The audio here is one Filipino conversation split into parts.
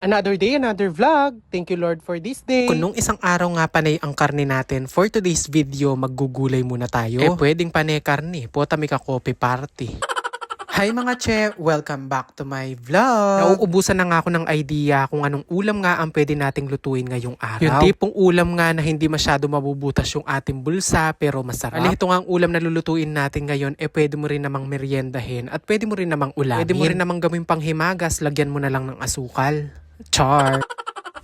Another day, another vlog. Thank you Lord for this day. Kung nung isang araw nga panay ang karne natin, for today's video, maggugulay muna tayo. Eh, pwedeng panay karne. Pota mi ka coffee party. Hi mga che! Welcome back to my vlog! Nauubusan na nga ako ng idea kung anong ulam nga ang pwede nating lutuin ngayong araw. Yung tipong ulam nga na hindi masyado mabubutas yung ating bulsa pero masarap. Ali, ito nga ang ulam na lulutuin natin ngayon, eh pwede mo rin namang meriendahin at pwede mo rin namang ulamin. Pwede mo rin namang gawing panghimagas, lagyan mo na lang ng asukal. Char!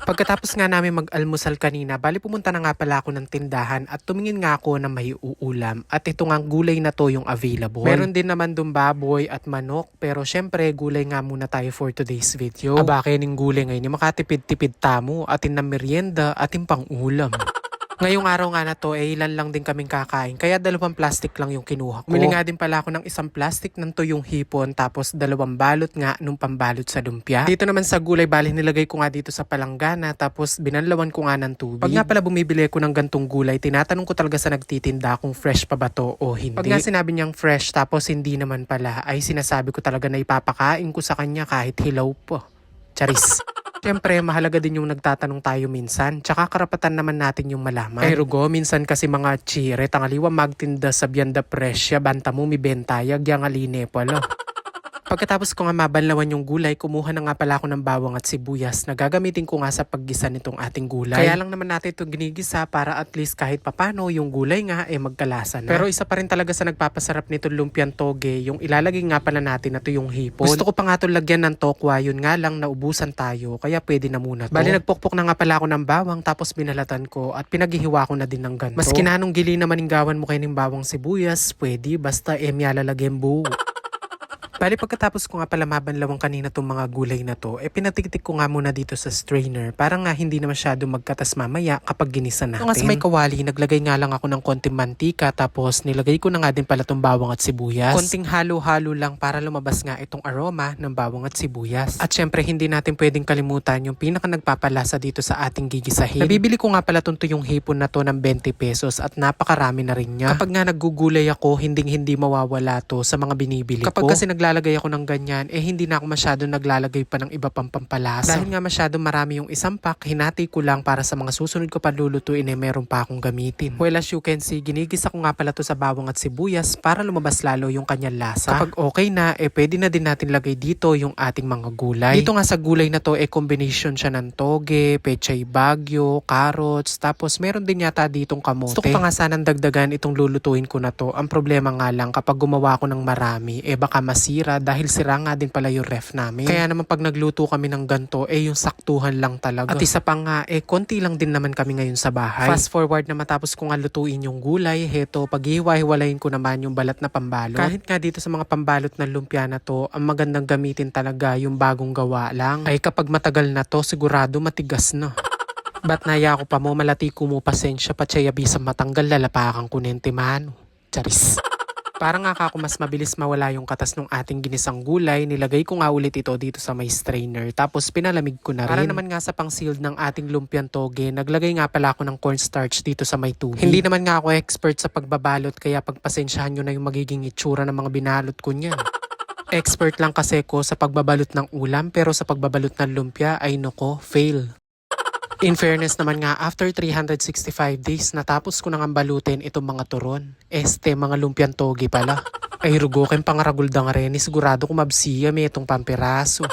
Pagkatapos nga namin mag-almusal kanina, bali pumunta na nga pala ako ng tindahan at tumingin nga ako na may uulam. At ito nga gulay na to yung available. Meron din naman dun baboy at manok, pero syempre gulay nga muna tayo for today's video. Aba, kaya ning gulay ngayon, makatipid-tipid tamo, atin na merienda, atin pang ulam. Ngayong araw nga na to, eh, ilan lang din kaming kakain. Kaya dalawang plastic lang yung kinuha ko. Umili nga din pala ako ng isang plastic ng tuyong hipon, tapos dalawang balot nga nung pambalot sa lumpia. Dito naman sa gulay, bali nilagay ko nga dito sa palanggana, tapos binanlawan ko nga ng tubig. Pag nga pala bumibili ko ng gantong gulay, tinatanong ko talaga sa nagtitinda kung fresh pa ba to o hindi. Pag nga sinabi niyang fresh, tapos hindi naman pala, ay sinasabi ko talaga na ipapakain ko sa kanya kahit hilaw po. Charis. Siyempre, mahalaga din yung nagtatanong tayo minsan. Tsaka karapatan naman natin yung malaman. Pero go, minsan kasi mga chire, tangaliwa magtinda sa bianda presya, banta mo mi bentayag, yang aline pala. Pagkatapos ko nga mabanlawan yung gulay, kumuha na nga pala ako ng bawang at sibuyas na gagamitin ko nga sa paggisa nitong ating gulay. Kaya lang naman natin itong ginigisa para at least kahit papano yung gulay nga eh magkalasa na. Pero isa pa rin talaga sa nagpapasarap nito lumpiang toge, yung ilalagay nga pala natin na to yung hipon. Gusto ko pa nga itong lagyan ng tokwa, yun nga lang naubusan tayo, kaya pwede na muna to. Bali nagpukpok na nga pala ako ng bawang tapos binalatan ko at pinaghihiwa ko na din ng ganito. Mas kinanong gili na maninggawan mo kayo ng bawang sibuyas, pwede basta emya lalagyan buo. Bali pagkatapos ko nga pala mabanlawang kanina tong mga gulay na to, eh pinatiktik ko nga muna dito sa strainer para nga hindi na masyado magkatas mamaya kapag ginisa natin. Ito nga sa may kawali, naglagay nga lang ako ng konting mantika tapos nilagay ko na nga din pala tong bawang at sibuyas. Konting halo-halo lang para lumabas nga itong aroma ng bawang at sibuyas. At syempre hindi natin pwedeng kalimutan yung pinaka nagpapalasa dito sa ating gigisahin. Nabibili ko nga pala tong tuyong hipon na to ng 20 pesos at napakarami na rin niya. Kapag nga naggugulay ako, hindi hindi mawawala to sa mga binibili Kapag ko. Kapag kasi naglalagay ako ng ganyan, eh hindi na ako masyado naglalagay pa ng iba pang pampalasa. Dahil nga masyado marami yung isang pack, hinati ko lang para sa mga susunod ko pa lulutuin eh meron pa akong gamitin. Well as you can see, ginigisa ko nga pala to sa bawang at sibuyas para lumabas lalo yung kanyang lasa. Kapag okay na, eh pwede na din natin lagay dito yung ating mga gulay. Dito nga sa gulay na to, eh combination siya ng toge, pechay bagyo, carrots, tapos meron din yata ditong kamote. Gusto ko pa nga sanang dagdagan itong lulutuin ko na to. Ang problema nga lang, kapag gumawa ko ng marami, eh baka masira dahil sira nga din pala yung ref namin. Kaya naman pag nagluto kami ng ganto, eh yung saktuhan lang talaga. At isa pa nga, eh konti lang din naman kami ngayon sa bahay. Fast forward na matapos ko nga lutuin yung gulay, heto, pag hiwa-hiwalayin ko naman yung balat na pambalot. Kahit nga dito sa mga pambalot ng lumpia na to, ang magandang gamitin talaga yung bagong gawa lang. Ay kapag matagal na to, sigurado matigas na. Ba't naya ko pa mo, malati ko mo pasensya, patsaya bisang matanggal, lalapakan ko nente mano. Charis. Para nga ako mas mabilis mawala yung katas ng ating ginisang gulay, nilagay ko nga ulit ito dito sa may strainer. Tapos pinalamig ko na rin. Para naman nga sa pang-sealed ng ating lumpiang toge, naglagay nga pala ako ng cornstarch dito sa may tubig. Hindi naman nga ako expert sa pagbabalot kaya pagpasensyahan nyo na yung magiging itsura ng mga binalot ko niyan. Expert lang kasi ko sa pagbabalot ng ulam pero sa pagbabalot ng lumpia ay noko, fail. In fairness naman nga, after 365 days, natapos ko nang balutin itong mga turon. Este, mga lumpiang togi pala. Ay rugokin pangaragulda nga rin, sigurado kung mabsiya may itong pampiraso.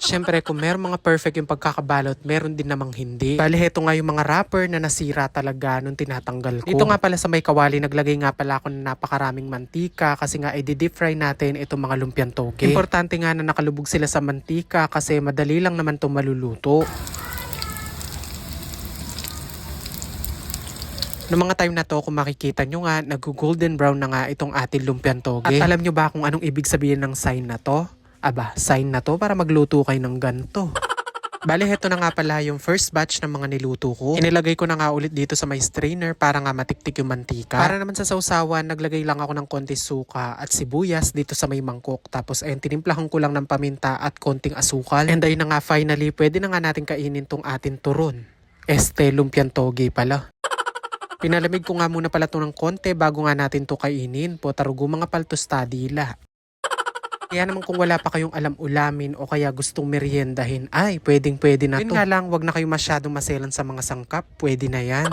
Siyempre, kung meron mga perfect yung pagkakabalot, meron din namang hindi. Bali, heto nga yung mga wrapper na nasira talaga nung tinatanggal ko. Dito nga pala sa may kawali, naglagay nga pala ako ng napakaraming mantika kasi nga i-deep fry natin itong mga lumpiang toge. Importante nga na nakalubog sila sa mantika kasi madali lang naman itong maluluto. Noong mga time na to, kung makikita nyo nga, nag-golden brown na nga itong ating lumpiang toge. At alam nyo ba kung anong ibig sabihin ng sign na to? Aba, sign na to para magluto kayo ng ganto. Bale, heto na nga pala yung first batch ng mga niluto ko. Inilagay ko na nga ulit dito sa may strainer para nga matiktik yung mantika. Para naman sa sausawan, naglagay lang ako ng konti suka at sibuyas dito sa may mangkok. Tapos ayun, tinimplahan ko lang ng paminta at konting asukal. And ayun na nga finally, pwede na nga natin kainin tong ating turon. Este lumpiang toge pala. Pinalamig ko nga muna pala to ng konti bago nga natin to kainin po tarugo mga paltostadila. Kaya naman kung wala pa kayong alam ulamin o kaya gustong meriendahin, ay pwedeng pwede na to. Yun nga lang, wag na kayo masyadong maselan sa mga sangkap, pwede na yan.